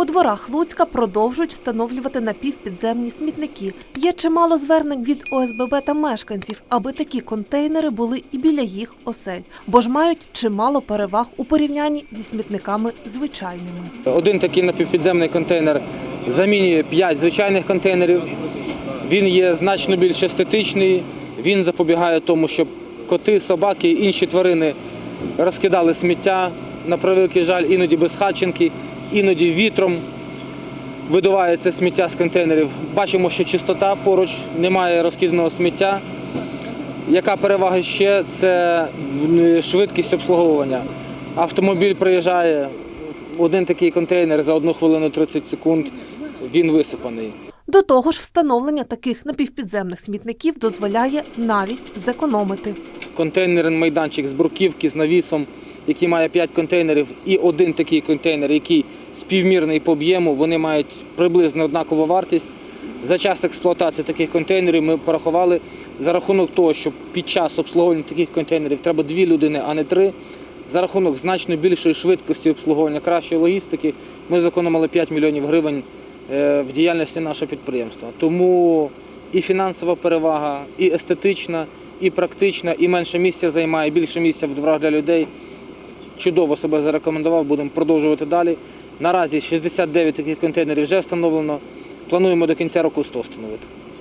У дворах Луцька продовжують встановлювати напівпідземні смітники. Є чимало звернень від ОСББ та мешканців, аби такі контейнери були і біля їх осель, бо ж мають чимало переваг у порівнянні зі смітниками звичайними. Один такий напівпідземний контейнер замінює 5 звичайних контейнерів. Він є значно більш естетичний, він запобігає тому, щоб коти, собаки і інші тварини розкидали сміття на превеликий жаль, іноді без хатченки, іноді вітром видуває це сміття з контейнерів. Бачимо, що чистота поруч, немає розкиданого сміття. Яка перевага ще? Це швидкість обслуговування. Автомобіль приїжджає, один такий контейнер за 1 хвилину 30 секунд, він висипаний. До того ж, встановлення таких напівпідземних смітників дозволяє навіть зекономити. Контейнерний майданчик з бруківки, з навісом, який має 5 контейнерів, і один такий контейнер, який співмірний по об'єму, вони мають приблизно однакову вартість. За час експлуатації таких контейнерів ми порахували за рахунок того, що під час обслуговування таких контейнерів треба дві людини, а не три. За рахунок значно більшої швидкості обслуговування, кращої логістики, ми зекономили 5 мільйонів гривень е, в діяльності нашого підприємства. Тому і фінансова перевага, і естетична, і практична, і менше місця займає, більше місця в дворах для людей. Чудово себе зарекомендував, будемо продовжувати далі. Наразі 69 таких контейнерів вже встановлено. Плануємо до кінця року 100 встановити.